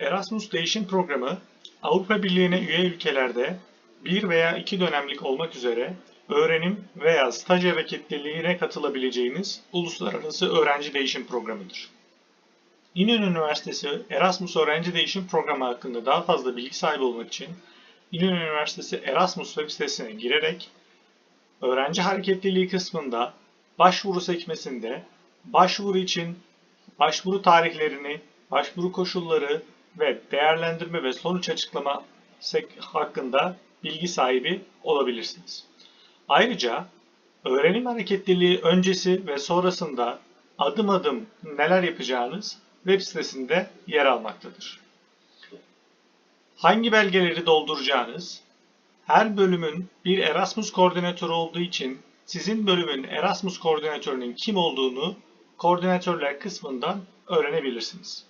Erasmus Değişim Programı, Avrupa Birliği'ne üye ülkelerde bir veya iki dönemlik olmak üzere öğrenim veya staj hareketliliğine katılabileceğiniz uluslararası öğrenci değişim programıdır. İnönü Üniversitesi Erasmus Öğrenci Değişim Programı hakkında daha fazla bilgi sahibi olmak için İnönü Üniversitesi Erasmus web sitesine girerek öğrenci hareketliliği kısmında başvuru sekmesinde başvuru için başvuru tarihlerini, başvuru koşulları ve değerlendirme ve sonuç açıklama hakkında bilgi sahibi olabilirsiniz. Ayrıca öğrenim hareketliliği öncesi ve sonrasında adım adım neler yapacağınız web sitesinde yer almaktadır. Hangi belgeleri dolduracağınız, her bölümün bir Erasmus koordinatörü olduğu için sizin bölümün Erasmus koordinatörünün kim olduğunu koordinatörler kısmından öğrenebilirsiniz.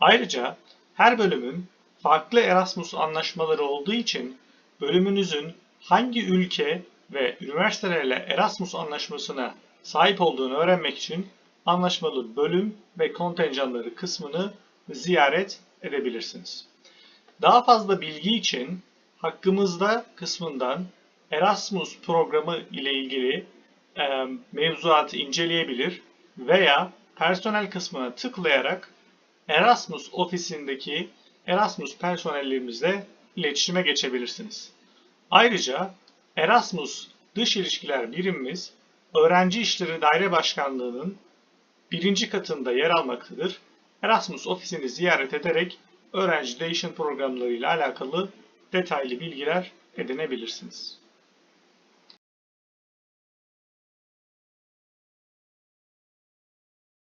Ayrıca her bölümün farklı Erasmus anlaşmaları olduğu için bölümünüzün hangi ülke ve üniversitelerle Erasmus anlaşmasına sahip olduğunu öğrenmek için anlaşmalı bölüm ve kontenjanları kısmını ziyaret edebilirsiniz. Daha fazla bilgi için hakkımızda kısmından Erasmus programı ile ilgili e, mevzuatı inceleyebilir veya personel kısmına tıklayarak Erasmus ofisindeki Erasmus personellerimizle iletişime geçebilirsiniz. Ayrıca Erasmus Dış İlişkiler Birimimiz Öğrenci İşleri Daire Başkanlığı'nın birinci katında yer almaktadır. Erasmus ofisini ziyaret ederek öğrenci değişim programlarıyla alakalı detaylı bilgiler edinebilirsiniz.